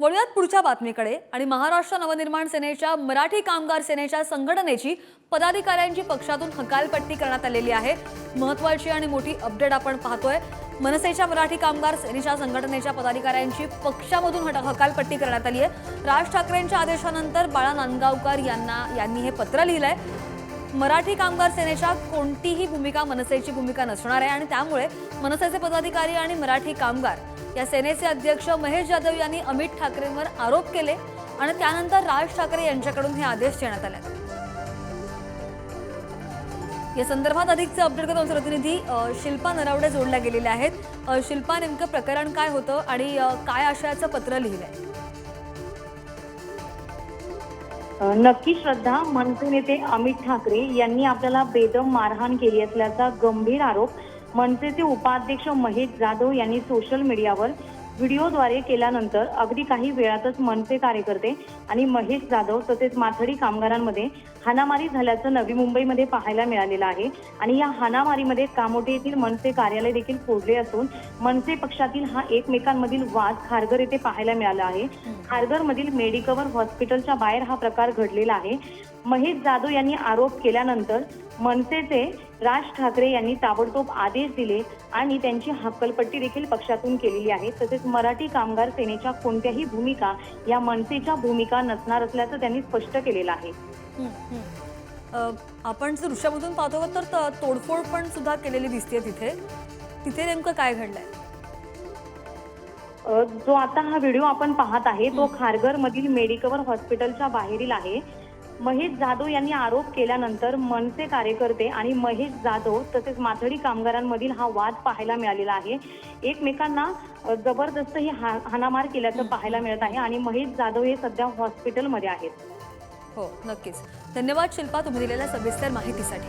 वळूयात पुढच्या बातमीकडे. आणि महाराष्ट्र नवनिर्माण सेनेच्या मराठी कामगार सेनेच्या संघटनेची पदाधिकाऱ्यांची पक्षातून हकालपट्टी करण्यात आलेली आहे. महत्वाची आणि मोठी अपडेट आपण पाहतोय. मनसेच्या मराठी कामगार सेनेच्या संघटनेच्या पदाधिकाऱ्यांची पक्षामधून हट- हकालपट्टी करण्यात आली आहे. राज ठाकरेंच्या आदेशानंतर बाळा नांदगावकर यांना यांनी हे पत्र लिहिलंय. मराठी कामगार सेनेच्या कोणतीही भूमिका मनसेची भूमिका नसणार आहे. आणि त्यामुळे मनसेचे पदाधिकारी आणि मराठी कामगार या सेनेचे अध्यक्ष महेश जाधव यांनी अमित ठाकरेंवर आरोप केले आणि त्यानंतर राज ठाकरे यांच्याकडून हे आदेश देण्यात आले. या संदर्भात अधिकचे अपडेट करत आमचे प्रतिनिधी शिल्पा नरावडे जोडल्या गेलेल्या आहेत. शिल्पा नेमकं प्रकरण काय होतं आणि काय आशयाचं पत्र लिहिलंय? नक्की श्रद्धा मनसे नेते अमित ठाकरे यांनी आपल्याला बेदम मारहाण केली असल्याचा गंभीर आरोप मनसेचे उपाध्यक्ष महेश जाधव यांनी सोशल मीडियावर व्हिडिओद्वारे केल्यानंतर अगदी काही वेळातच मनसे कार्यकर्ते आणि महेश जाधव तसेच माथडी कामगारांमध्ये हाणामारी झाल्याचं नवी मुंबईमध्ये पाहायला मिळालेलं आहे. आणि या हाणामारीमध्ये कामोटे येथील मनसे कार्यालय देखील फोडले असून मनसे पक्षातील हा एकमेकांमधील वाद खारघर येथे पाहायला मिळाला आहे. खारघरमधील मेडिकवर हॉस्पिटलच्या बाहेर हा प्रकार घडलेला आहे. महेश जाधव यांनी आरोप केल्यानंतर मनसेचे राज ठाकरे यांनी ताबडतोब आदेश दिले आणि त्यांची हक्कलपट्टी देखील पक्षातून केलेली आहे. तसेच मराठी कामगार सेनेच्या कोणत्याही भूमिका या मनसेच्या भूमिका नसणार असल्याचं त्यांनी स्पष्ट केलेलं आहे. आपण जर दृश्यामधून पाहतो तर तोडफोड पण सुद्धा केलेली दिसते तिथे. तिथे नेमकं काय घडलंय? जो आता हा व्हिडिओ आपण पाहत आहे तो खारघर मधील मेडिकवर हॉस्पिटलच्या बाहेरील आहे. महेश जाधव यांनी आरोप केल्यानंतर मनसे कार्यकर्ते आणि महेश जाधव तसेच माथडी कामगारांमधील हा वाद पाहायला मिळालेला आहे. एकमेकांना जबरदस्त ही हा- हाणामार केल्याचं पाहायला मिळत आहे आणि महेश जाधव हे सध्या हॉस्पिटलमध्ये आहेत. हो नक्कीच. धन्यवाद शिल्पा तुम्ही दिलेल्या सविस्तर माहितीसाठी.